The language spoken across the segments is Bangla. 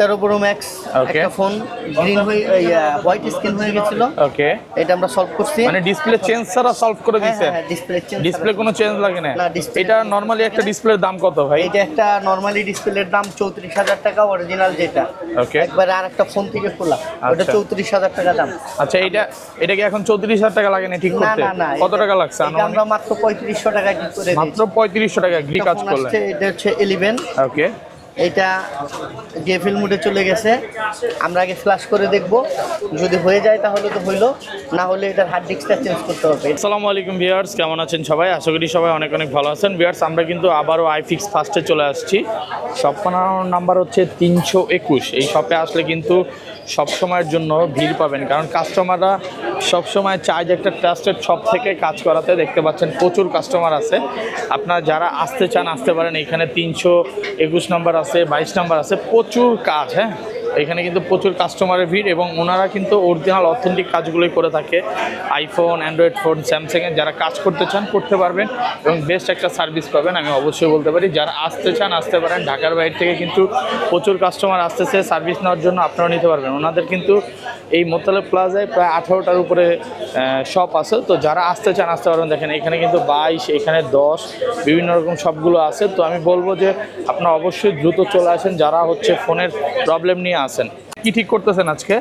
তেরো প্রো ম্যাক্স. একটা ফোন গ্রিন হয়ে হোয়াইট স্ক্রিন হয়ে গেছিল। ওকে এটা আমরা সলভ করছি। মানে ডিসপ্লে চেঞ্জ ছাড়া সলভ করে হ্যাঁ ডিসপ্লে চেঞ্জ ডিসপ্লে কোনো চেঞ্জ লাগে না? এটা নরমালি একটা ডিসপ্লের দাম কত ভাই? এটা একটা নরমালি ডিসপ্লের দাম চৌত্রিশ হাজার টাকা অরিজিনাল যেটা। ওকে একবারে আর একটা ফোন থেকে খোলা ওটা আচ্ছা। চৌত্রিশ হাজার টাকা দাম। আচ্ছা এটা এটা কি এখন চৌত্রিশ হাজার টাকা লাগে না ঠিক করতে কত টাকা লাগছে আমরা মাত্র পঁয়ত্রিশশো টাকা মাত্র দিয়েছি। পঁয়ত্রিশশো টাকা গ্রি কাজ আসছে, এটা হচ্ছে এলিভেন ওকে এটা জেফিল মুডে চলে গেছে। আমরা আগে ফ্লাশ করে দেখব। যদি হয়ে যায় তাহলে তো হইল। না হলে এটার হার্ড ডিস্কটা চেঞ্জ করতে হবে। আসসালামু আলাইকুম ভিউয়ার্স কেমন আছেন সবাই? আশা করি সবাই অনেক অনেক ভালো আছেন। ভিউয়ার্স আমরা কিন্তু আবারও আইফিক্স ফার্স্টে চলে আসছি। শপ নাম্বার হচ্ছে তিনশো একুশ। এই শপে আসলে কিন্তু সব সময়ের জন্য ভিড় পাবেন। কারণ কাস্টমাররা সবসময় চার্জ একটা ট্রাস্টেড শপ থেকে কাজ করাতে। দেখতে পাচ্ছেন প্রচুর কাস্টমার আছে। আপনারা যারা আসতে চান, আসতে পারেন। এখানে তিনশো একুশ নম্বর আছে, বাইশ নম্বর আছে। প্রচুর কাজ হ্যাঁ? এখানে কিন্তু প্রচুর কাস্টমারের ভিড় এবং ওনারা কিন্তু অরিজিনাল অথেন্টিক কাজগুলোই করে থাকে। আইফোন অ্যান্ড্রয়েড ফোন স্যামসাংয়ের যারা কাজ করতে চান, করতে পারবেন এবং বেস্ট একটা সার্ভিস পাবেন, আমি অবশ্যই বলতে পারি। যারা আসতে চান, আসতে পারেন। ঢাকার বাইরে থেকে কিন্তু প্রচুর কাস্টমার আসতেছে সার্ভিস নেওয়ার জন্য আপনারা নিতে পারবেন। ওনাদের কিন্তু এই মোতালেব প্লাজায় প্রায় আঠারোটার উপরে শপ আছে। তো যারা আসতে চান, আসতে পারবেন। দেখেন, এখানে কিন্তু বাইশ, এখানে দশ, বিভিন্ন রকম শপগুলো আছে। তো আমি বলব যে, আপনারা অবশ্যই দ্রুত চলে আসেন। যারা হচ্ছে ফোনের প্রবলেম নিয়ে আসেন কি ঠিক করতেছেন আজকে?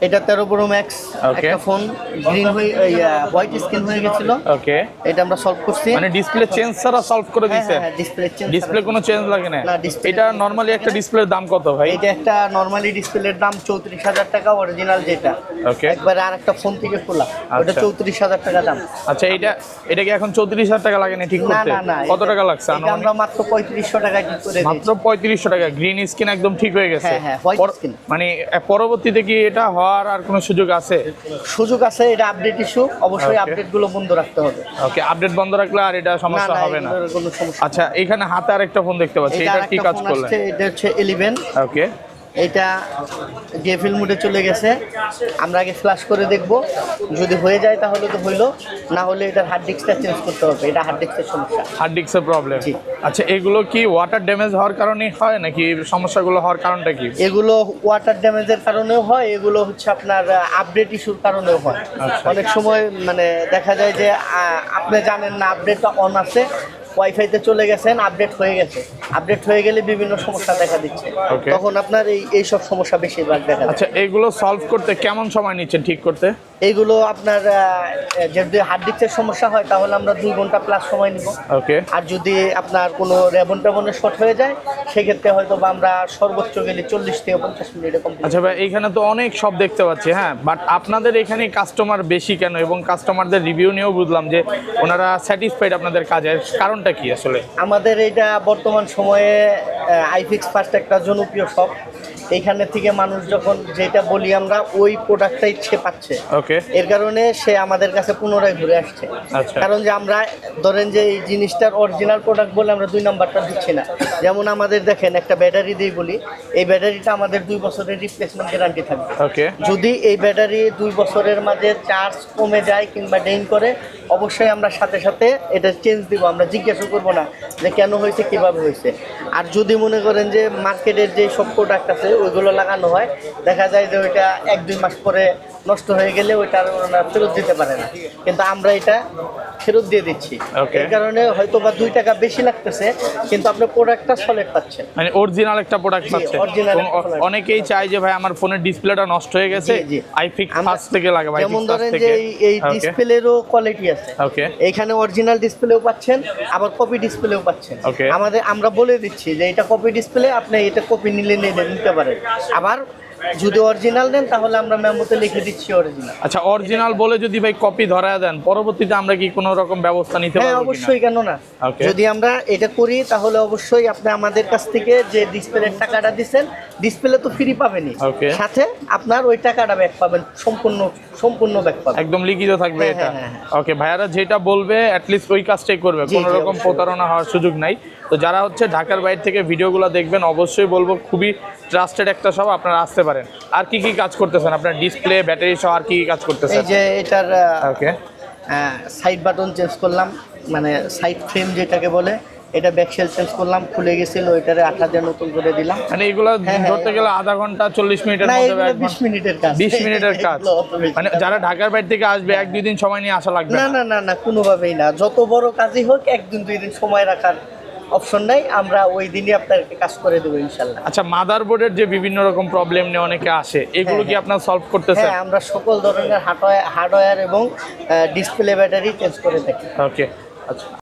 এটা তেরো প্রো ম্যাক্স একটা ফোন গ্রিন হয়ে হোয়াইট স্ক্রিন হয়ে গেছিল। ওকে এটা আমরা সলভ করছি। মানে ডিসপ্লে চেঞ্জ ছাড়া সলভ করে হ্যাঁ দিয়েছেন হ্যাঁ ডিসপ্লে চেঞ্জ ডিসপ্লে কোনো চেঞ্জ লাগে না। এটা নরমালি একটা ডিসপ্লের দাম কত ভাই? এটা একটা নরমালি ডিসপ্লের দাম চৌত্রিশ হাজার টাকা অরিজিনাল যেটা। ওকে একবারে আর একটা ফোন থেকে খোলা। ওটা আচ্ছা। চৌত্রিশ হাজার টাকা দাম। আচ্ছা এটা এটা কি এখন চৌত্রিশ হাজার টাকা লাগে না ঠিক করতে? না না কত টাকা লাগছে আমরা মাত্র পঁয়ত্রিশশো টাকা ঠিক করে মাত্র দিয়েছি। পঁয়ত্রিশশো টাকা গ্রিন স্কিন একদম ঠিক হয়ে গেছে। হ্যাঁ, হ্যাঁ, পর- skin। মানে পরবর্তীতে কি এটা হওয়ার আর কোনো সুযোগ আছে? সুযোগ আছে এটা আপডেট ইস্যু অবশ্যই আপডেটগুলো আপডেটগুলো বন্ধ রাখতে হবে। ওকে আপডেট বন্ধ রাখলে আর এটা সমস্যা হবে না। আচ্ছা এখানে হাতে আরেকটা ফোন দেখতে পাচ্ছি এটা কি কাজ করলে করলেন? এটা হচ্ছে এলিভেন ওকে এটা জেফিল মুডে চলে গেছে। আমরা আগে ফ্লাশ করে দেখব। যদি হয়ে যায় তাহলে তো হইল। না হলে এটার হার্ড ডিস্কটা চেঞ্জ করতে হবে। এটা হার্ড ডিস্কের সমস্যা। হার্ড ডিস্কের প্রবলেম। আচ্ছা এগুলো কি ওয়াটার ড্যামেজ হওয়ার কারণে হয় নাকি সমস্যাগুলো হওয়ার কারণটা কি? এগুলো ওয়াটার ড্যামেজের কারণেও হয়। এগুলো হচ্ছে আপনার আপডেট ইস্যুর কারণেও হয়। আচ্ছা। অনেক সময় মানে দেখা যায় যে আপনি জানেন না আপডেটটা অন আছে। ওয়াইফাইতে চলে গেছেন আপডেট হয়ে গেছে। আপডেট হয়ে গেলে বিভিন্ন সমস্যা দেখা দিচ্ছে. তখন আপনার এই এই সব সমস্যা বেশিরভাগ দেখা আচ্ছা এগুলো সলভ করতে কেমন সময় নিচ্ছেন ঠিক করতে? এইগুলো আপনার যদি হার্ড ডিস্কের সমস্যা হয় তাহলে আমরা দুই ঘণ্টা প্লাস সময় নিব। ওকে আর যদি আপনার কোনো রেবন টেবনের শর্ট হয়ে যায় সেক্ষেত্রে হয়তো বা আমরা সর্বোচ্চ গেলে চল্লিশ থেকে পঞ্চাশ মিনিটে কমপ্লিট আচ্ছা ভাই এখানে তো অনেক সব দেখতে পাচ্ছি হ্যাঁ? বাট আপনাদের এখানে কাস্টমার বেশি কেন? এবং কাস্টমারদের রিভিউ নিয়েও বুঝলাম যে ওনারা স্যাটিসফাইড আপনাদের কাজের কারণটা কি আসলে? আমাদের এটা বর্তমান সময়ে আইফিক্স ফার্স্ট একটা জনপ্রিয় শপ এইখানে থেকে মানুষ যখন যেটা বলি আমরা ওই প্রোডাক্টটাই সে পাচ্ছে। ওকে এর কারণে সে আমাদের কাছে পুনরায় ঘুরে আসছে। আচ্ছা। কারণ যে আমরা ধরেন যে এই জিনিসটার অরিজিনাল প্রোডাক্ট বলে আমরা দুই নাম্বারটা দিচ্ছি না। যেমন আমাদের দেখেন একটা ব্যাটারি দিয়ে বলি এই ব্যাটারিটা আমাদের দুই বছরের রিপ্লেসমেন্ট গ্যারান্টি থাকবে। ওকে যদি এই ব্যাটারি দুই বছরের মাঝে চার্জ কমে যায় কিংবা ডেইন করে অবশ্যই আমরা সাথে সাথে এটা চেঞ্জ দিব, আমরা জিজ্ঞাসা করব না যে কেন হয়েছে, কীভাবে হয়েছে। আর যদি মনে করেন যে মার্কেটের যে সব প্রোডাক্ট আছে, ওইগুলো লাগানো হয়, দেখা যায় যে ওইটা এক দুই মাস পরে নষ্ট হয়ে গেলে ওইটা ওনারা ফেরত দিতে পারে না। কিন্তু আমরা এটা ফেরত দিয়ে দিচ্ছি. এই কারণে হয়তো বা দুই টাকা বেশি লাগতেছে কিন্তু আপনি প্রোডাক্টটা সলিড পাচ্ছেন। মানে অরিজিনাল একটা প্রোডাক্ট জি, পাচ্ছে original এবং একটা অ- product। অনেকেই চায় যে ভাই আমার ফোনের ডিসপ্লেটা নষ্ট হয়ে গেছে। আইফিক্স আমরা- ফার্স্ট থেকে লাগাবো যেমন ধরেন যে এই- ডিসপ্লেরও কোয়ালিটি আছে। ওকে এখানে অরিজিনাল ডিসপ্লেও পাচ্ছেন আবার কপি ডিসপ্লেও পাচ্ছেন. আমাদের আমরা বলে দিচ্ছি যে এটা কপি ডিসপ্লে আপনি এটা কপি নিলে নিলে নিতে পারেন। আবার যদি অরিজিনাল নেন তাহলে আমরা মেমোতে লিখে দিচ্ছি অরিজিনাল আচ্ছা অরিজিনাল বলে যদি ভাই কপি ধরা দেন পরবর্তীতে আমরা কি কোনো রকম ব্যবস্থা নিতে হ্যাঁ অবশ্যই কেন? না যদি আমরা এটা করি তাহলে অবশ্যই আপনি আমাদের কাছ থেকে যে ডিসপ্লের টাকাটা দিচ্ছেন ডিসপ্লে তো ফ্রি পাবেনই. সাথে আপনার ওই টাকাটা ব্যাক পাবেন সম্পূর্ণ সম্পূর্ণ ব্যাক পাবেন। একদম লিখিত থাকবে হ্যাঁ, এটা। হ্যাঁ, হ্যাঁ, ওকে ভাইয়ারা যেটা বলবে অ্যাটলিস্ট ওই কাজটাই করবে। কোনো রকম প্রতারণা হওয়ার সুযোগ নাই। তো যারা হচ্ছে ঢাকার বাইরে থেকে ভিডিওগুলো দেখবেন অবশ্যই বলব খুবই ট্রাস্টেড একটা সব আপনারা আসতে পারেন। আর কি কি কাজ করতেছেন? আপনার ডিসপ্লে ব্যাটারি সহ আর কি কি কাজ করতেছেন? এই যে এটার ওকে সাইড বাটন চেঞ্জ করলাম মানে সাইড ফ্রেম যেটাকে বলে এটা ব্যাকসেল চেঞ্জ করলাম খুলে গেছিল ওইটারে আঠা দিয়ে নতুন করে দিলাম। মানে এগুলো হ্যাঁ, হ্যাঁ। ধরতে গেলে আধা ঘণ্টা চল্লিশ মিনিটের মধ্যে এক বিশ মিনিটের কাজ। বিশ মিনিটের কাজ। মানে যারা ঢাকার বাইরে থেকে আসবে এক দুই দিন সময় নিয়ে আসা লাগবে না না? না না কোনোভাবেই না। যত বড় কাজই হোক একদিন দুই দিন সময় রাখার অপশন নাই আমরা ওই দিনই আপনাকে কাজ করে দেবো ইনশাল্লাহ। আচ্ছা মাদারবোর্ডের যে বিভিন্ন রকম প্রবলেম নিয়ে অনেকে আসে এগুলো হ্যাঁ, কি আপনারা আপনার সলভ করতে হ্যাঁ আমরা সকল ধরনের হার্ডওয়্যার হার্ডওয়্যার এবং ডিসপ্লে ব্যাটারি চেঞ্জ করে থাকি। ওকে আচ্ছা।